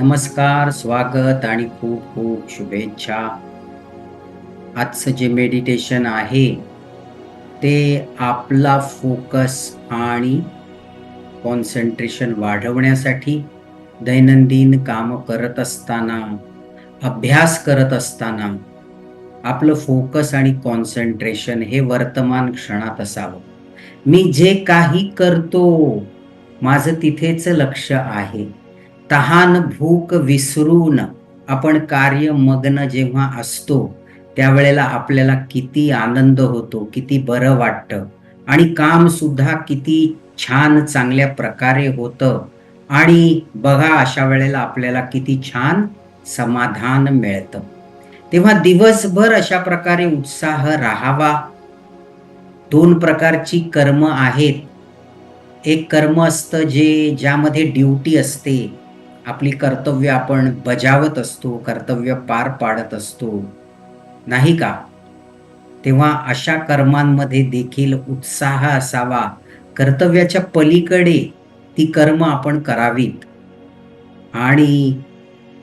नमस्कार स्वागत आणि खूप खूप शुभेच्छा. आजचं जे मेडिटेशन आहे ते आपला फोकस आणि कॉन्सन्ट्रेशन वाढवण्यासाठी दैनंदिन कामं करत असताना अभ्यास करत असताना आपलं फोकस आणि कॉन्सन्ट्रेशन हे वर्तमान क्षणात असावं. मी जे काही करतो माझं तिथेच लक्ष आहे. तहान भूक विसरून आपण कार्य मग्न जेव्हा असतो त्यावेळेला आपल्याला किती आनंद होतो किती बरं वाटतं आणि काम सुद्धा किती छान चांगल्या प्रकारे होतं. आणि बघा अशा वेळेला आपल्याला किती छान समाधान मिळतं. तेव्हा दिवसभर अशा प्रकारे उत्साह राहावा. दोन प्रकारची कर्म आहेत. एक कर्म असतं जे ज्यामध्ये ड्युटी असते. आपली कर्तव्य आपण बजावत असतो कर्तव्य पार पाडत असतो. नाही का? तेव्हा अशा कर्मांमध्ये देखील उत्साह असावा. कर्तव्याच्या पलीकडे ती कर्म आपण करावीत. आणि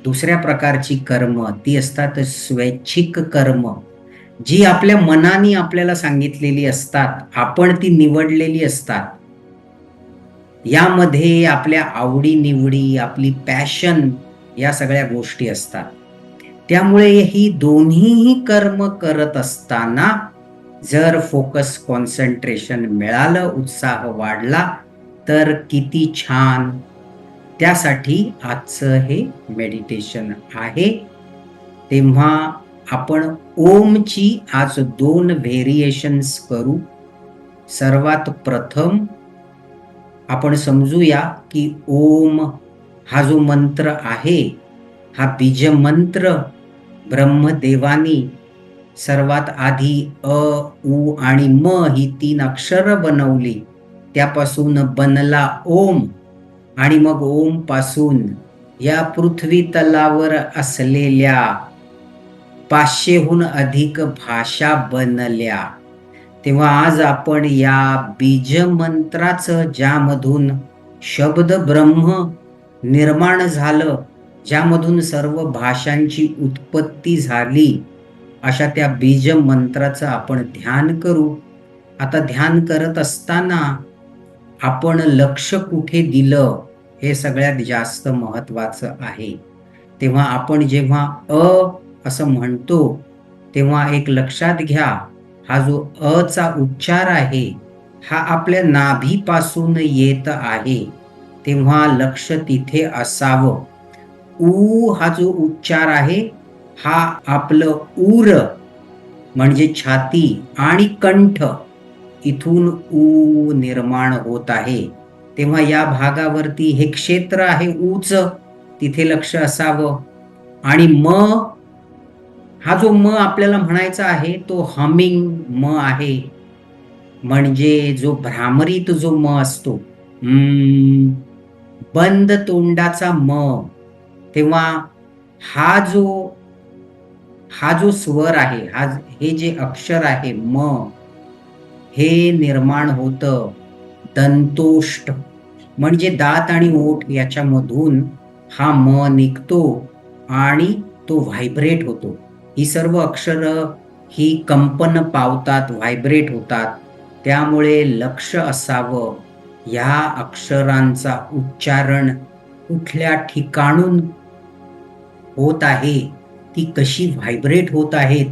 दुसऱ्या प्रकारची कर्म ती असतात स्वैच्छिक कर्म जी आपल्या मनाने आपल्याला सांगितलेली असतात. आपण ती निवडलेली असतात. यामध्ये आपल्या आवडी निवडी आपली पॅशन या सगळ्या गोष्टी असतात. त्यामुळे ही दोन्हीही कर्म करत असताना जर फोकस कॉन्सन्ट्रेशन मिळालं उत्साह वाढला तर किती छान. त्यासाठी आजचं हे मेडिटेशन आहे. तेव्हा आपण ओमची आज दोन व्हेरिएशन्स करू. सर्वात प्रथम आपण समजूया की ओम हा जो मंत्र आहे हा बीज मंत्र ब्रह्मदेवानी सर्वात आधी अ उ आणि म ही तीन अक्षर बनवली. त्यापासून बनला ओम आणि मग ओमपासून या पृथ्वी तलावर असलेल्या पाचशेहून अधिक भाषा बनल्या. तेव्हा आज आपण या बीज मंत्राचं ज्यामधून शब्द ब्रह्म निर्माण झालं ज्यामधून सर्व भाषांची उत्पत्ती झाली अशा त्या बीज मंत्राचं आपण ध्यान करू. आता ध्यान करत असताना आपण लक्ष कुठे दिलं हे सगळ्यात जास्त महत्वाचं आहे. तेव्हा आपण जेव्हा अ असं म्हणतो तेव्हा एक लक्षात घ्या हा जो अ चा उच्चार आहे हा आपल्या नाभीपासून येत आहे तेव्हा लक्ष तिथे असावं. ऊ हा जो उच्चार आहे हा आपलं ऊर म्हणजे छाती आणि कंठ इथून ऊ निर्माण होत आहे. तेव्हा या भागावरती हे क्षेत्र आहे ऊच तिथे लक्ष असावं. आणि म हा जो म आपल्याला म्हणायचा आहे तो हमिंग म आहे. म्हणजे जो भ्रामरीत जो म असतो बंद तोंडाचा म तेव्हा हा जो हा जो स्वर आहे हा हे जे अक्षर आहे म हे निर्माण होतं दंतोष्ट. म्हणजे दात आणि ओठ याच्यामधून हा म निघतो आणि तो व्हायब्रेट होतो. ही सर्व अक्षर ही कंपन पावतात व्हायब्रेट होतात. त्यामुळे लक्ष असावं. ह्या अक्षरांचा उच्चारण कुठल्या ठिकाणून होत आहे ती कशी व्हायब्रेट होत आहेत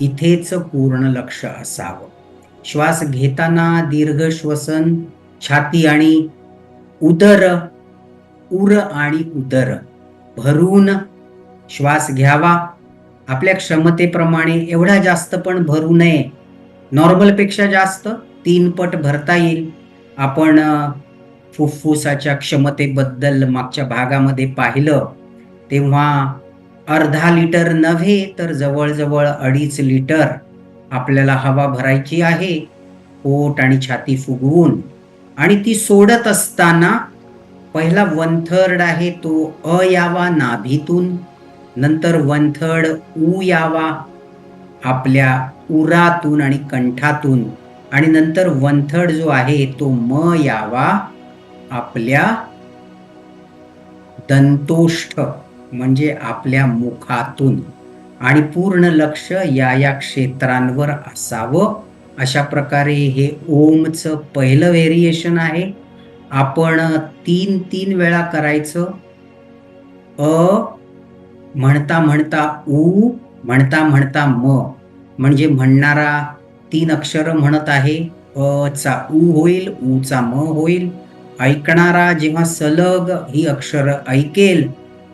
इथेच पूर्ण लक्ष असावं. श्वास घेताना दीर्घ श्वसन छाती आणि उदर उर आणि उदर भरून श्वास घ्यावा. आपल्या क्षमतेप्रमाणे एवढा जास्त पण भरू नये. नॉर्मलपेक्षा जास्त तीन पट भरता येईल. आपण फुफ्फुसाच्या क्षमतेबद्दल मागच्या भागामध्ये पाहिलं तेव्हा अर्धा लिटर नव्हे तर जवळजवळ अडीच लिटर आपल्याला हवा भरायची आहे. पोट आणि छाती फुगवून. आणि ती सोडत असताना पहिला वन थर्ड आहे तो अयावा नाभीतून. नंतर वन ऊ यावा आपल्या उरातून आणि कंठातून. आणि नंतर वन जो आहे तो म यावा आपल्या दंतोष्ठ म्हणजे आपल्या मुखातून. आणि पूर्ण लक्ष या या क्षेत्रांवर असावं. अशा प्रकारे हे ओमचं पहिलं व्हेरिएशन आहे. आपण तीन तीन वेळा करायचं. अ म्हणता म्हणता ऊ म्हणता म्हणता म. म्हणजे म्हणणारा तीन अक्षर म्हणत आहे. अ चा ऊ होईल ऊ चा म होईल. ऐकणारा जेव्हा सलग ही अक्षर ऐकेल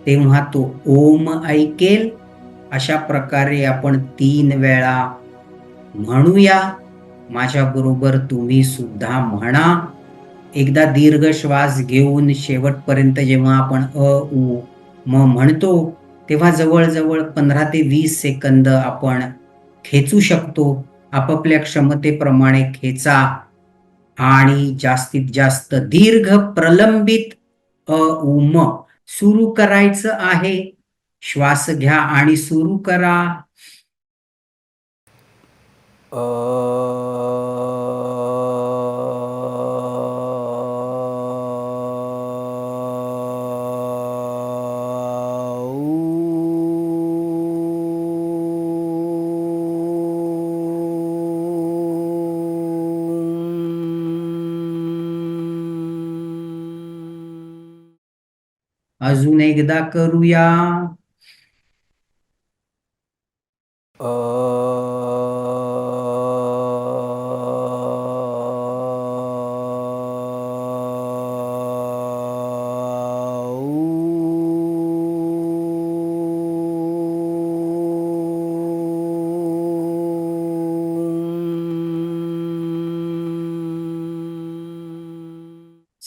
तेव्हा तो ओम ऐकेल. अशा प्रकारे आपण तीन वेळा म्हणूया. माझ्याबरोबर तुम्ही सुद्धा म्हणा. एकदा दीर्घ श्वास घेऊन शेवटपर्यंत जेव्हा आपण अ उ म म्हणतो तेव्हा जवळजवळ पंधरा ते वीस सेकंद आपण खेचू शकतो. आपापल्या क्षमतेप्रमाणे खेचा आणि जास्तीत जास्त दीर्घ प्रलंबित अ उम सुरू करायचं आहे. श्वास घ्या आणि सुरू करा. अजून एकदा करूया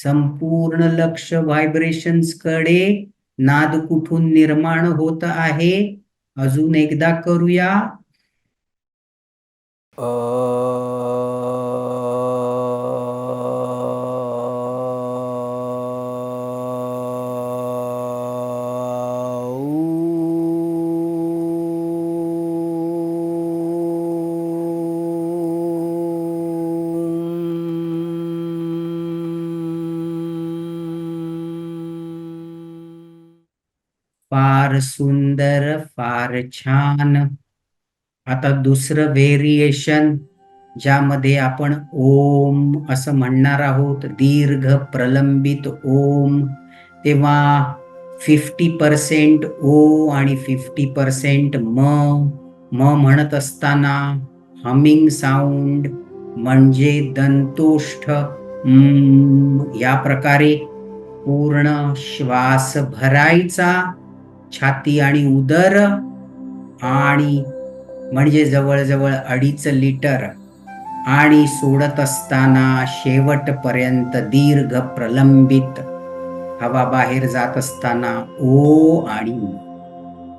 संपूर्ण लक्ष व्हायब्रेशन्सकडे नाद कुठून निर्माण होत आहे? अजून एकदा करूया. फार सुंदर फार छान. आता दुसरं व्हेरिएशन ज्यामध्ये आपण ओम असं म्हणणार आहोत दीर्घ प्रलंबित ओम. तेव्हा फिफ्टी पर्सेंट ओ आणि फिफ्टी पर्सेंट म. म म्हणत असताना हमिंग साऊंड म्हणजे दंतोष्ठ या प्रकारे पूर्ण श्वास भरायचा. छाती आणि उदर आणि म्हणजे जवळजवळ अडीच लिटर आणि सोडत असताना शेवटपर्यंत दीर्घ प्रलंबित हवा बाहेर जात असताना ओ आणि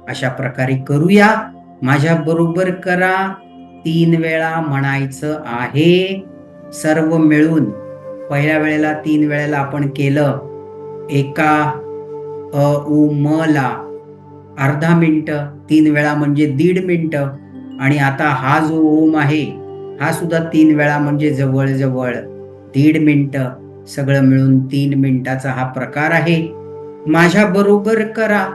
अशा प्रकारे करूया. माझ्या बरोबर करा. तीन वेळा म्हणायचं आहे. सर्व मिळून पहिल्या वेळेला तीन वेळेला आपण केलं. एका अ उ म ला अर्धा मिनटं तीन वेळा म्हणजे दीड मिनटं. आणि आता हा जो ओम आहे हा सुद्धा तीन वेळा म्हणजे जवळजवळ दीड मिनटं. सगळं मिळून तीन मिनिटाचा हा प्रकार आहे. माझ्या बरोबर करा.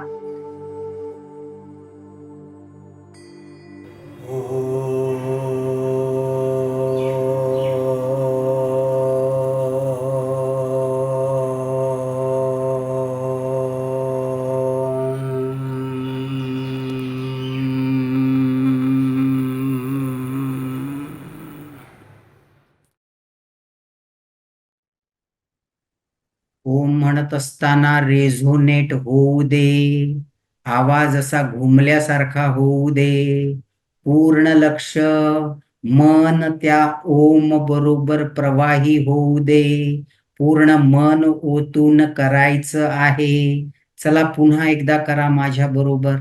म्हणत असताना रेझोनेट होऊ दे. आवाज असा घुमल्यासारखा होऊ दे. पूर्ण लक्ष मन त्या ओम बरोबर प्रवाही होऊ दे. पूर्ण मन ओतून करायचं आहे. चला पुन्हा एकदा करा माझ्या बरोबर.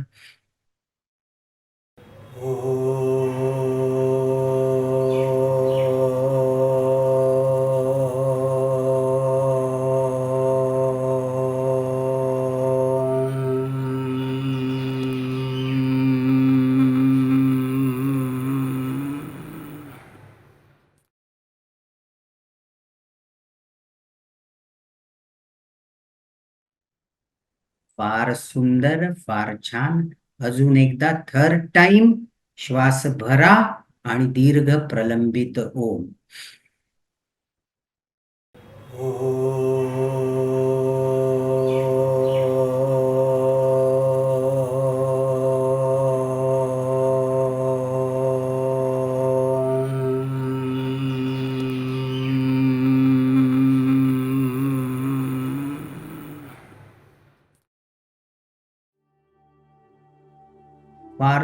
फार सुंदर फार छान. अजून एकदा थर्ड टाइम श्वास भरा आणि दीर्घ प्रलंबित ओम.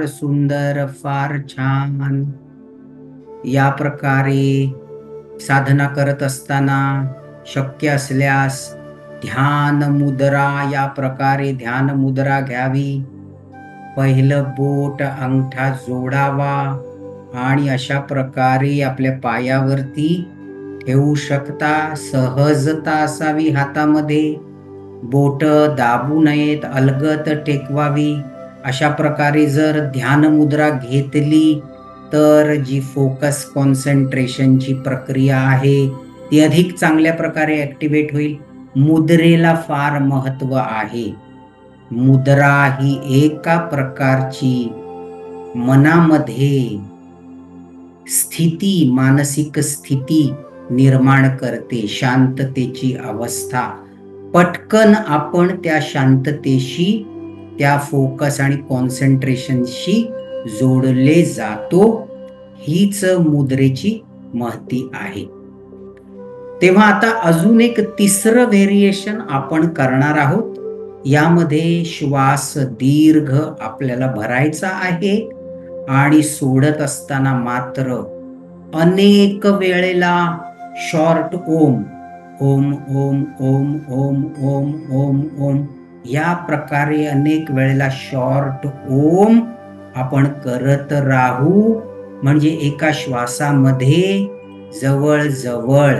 फार सुंदर फार छान. या प्रकारे साधना करत असताना शक्य असल्यास ध्यान मुद्रा या प्रकारे ध्यान मुद्रा घ्यावी. पहिलं बोट अंगठा जोडावा आणि अशा प्रकारे आपल्या पायावरती ठेवू शकता. सहजता असावी हातामध्ये. बोट दाबू नयेत अलगत टेकवावी. अशा प्रकारे जर ध्यान मुद्रा घेतली तर जी फोकस कॉन्सन्ट्रेशनची प्रक्रिया आहे ती अधिक चांगल्या प्रकारे ॲक्टिवेट होईल. मुद्रेला फार महत्त्व आहे. मुद्रा ही एका प्रकारची मनामध्ये स्थिती मानसिक स्थिती निर्माण करते. शांततेची अवस्था. पटकन आपण त्या शांततेशी त्या फोकस आणि कॉन्सन्ट्रेशनशी जोडले जातो हीच मुद्रेची महती आहे. तेव्हा आता अजून एक तिसरं व्हेरिएशन आपण करणार आहोत. यामध्ये श्वास दीर्घ आपल्याला भरायचा आहे आणि सोडत असताना मात्र अनेक वेळेला शॉर्ट ओम ओम ओम ओम ओम ओम ओम ओम या प्रकारे अनेक वेळेला शॉर्ट ओम आपण करत राहू. म्हणजे एका श्वासामध्ये जवळजवळ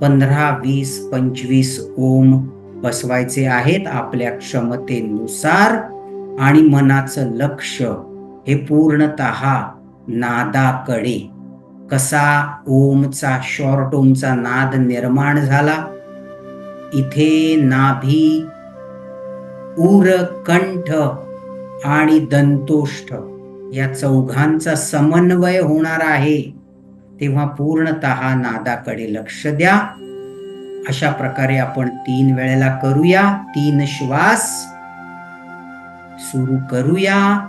पंधरा वीस पंचवीस ओम बसवायचे आहेत आपल्या क्षमतेनुसार. आणि मनाचं लक्ष हे पूर्णत नादाकडे. कसा ओमचा शॉर्ट ओमचा नाद निर्माण झाला? इथे नाभी उर कंठ आणि दंतोष्ठ. या चौघांचा समन्वय होणार आहे. तेव्हा पूर्णत नादाकडे लक्ष द्या. अशा प्रकारे आपण तीन वेळेला करूया. तीन श्वास सुरू करूया.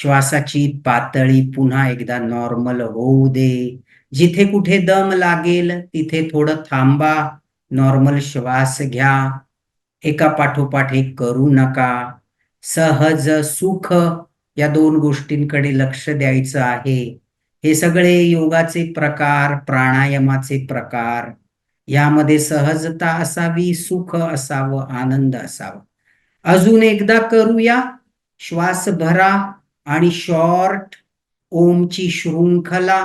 श्वासाची पातळी पुन्हा एकदा नॉर्मल होऊ दे. जिथे कुठे दम लागेल तिथे थोडं थांबा. नॉर्मल श्वास घ्या. एका पाठोपाठ करू नका. सहज सुख या दोन गोष्टींकडे लक्ष द्यायचं आहे. हे सगळे योगाचे प्रकार प्राणायामाचे प्रकार. यामध्ये सहजता असावी सुख असावं आनंद असावा. अजून एकदा करूया. श्वास भरा. आणि शॉर्ट ओमची शृंखला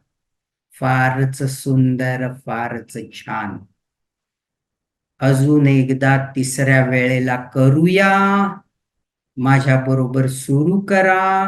फारच सुंदर फारच छान. अजून एकदा तिसऱ्या वेळेला करूया. माझ्या बरोबर सुरू करा.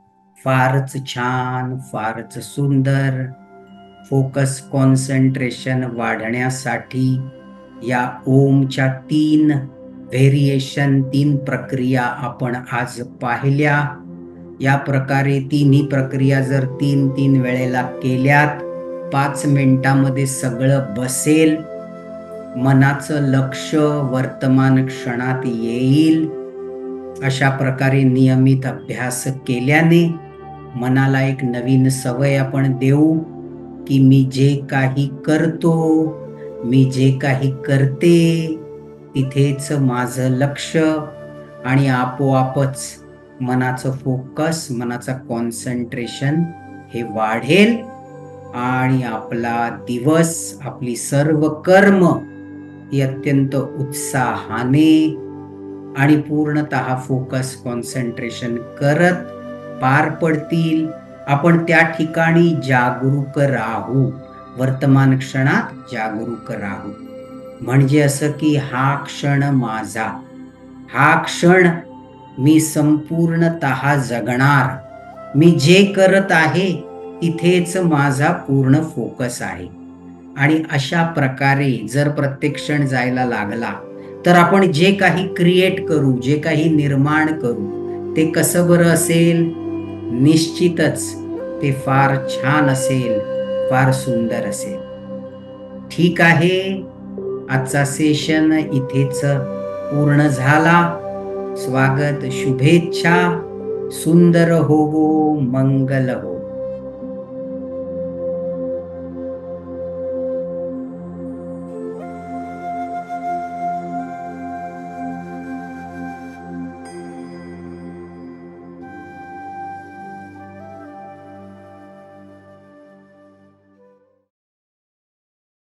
फारच छान फारच सुंदर. फोकस कॉन्सन्ट्रेशन वाढण्यासाठी या ओमच्या तीन व्हेरिएशन तीन प्रक्रिया आपण आज पाहिल्या. या प्रकारे तिन्ही प्रक्रिया जर तीन तीन वेळेला केल्यात पाच मिनिटामध्ये सगळं बसेल. मनाचं लक्ष वर्तमान क्षणात येईल. अशा प्रकारे नियमित अभ्यास केल्याने मनाला एक नवीन सवय आपण देऊ की मी जे काही करतो मी जे काही करते तिथेच माझं लक्ष आणि आपोआपच मनाचं फोकस मनाचं कॉन्सन्ट्रेशन हे वाढेल आणि आपला दिवस आपली सर्व कर्म ही अत्यंत उत्साहाने आणि पूर्णत फोकस कॉन्सन्ट्रेशन करत पार पडतील. आपण त्या ठिकाणी जागरूक राहू. वर्तमान क्षणात जागरूक राहू. म्हणजे असं की हा क्षण माझा. हा क्षण मी संपूर्णत जगणार. मी जे करत आहे तिथेच माझा पूर्ण फोकस आहे. आणि अशा प्रकारे जर प्रत्येक क्षण जायला लागला तर आपण जे काही क्रिएट करू जे काही निर्माण करू ते कसं बरं असेल? निश्चितच ते फार छान असेल फार सुंदर असेल. ठीक आहे आजचा सेशन इथेच पूर्ण झाला. स्वागत शुभेच्छा. सुंदर होवो मंगल हो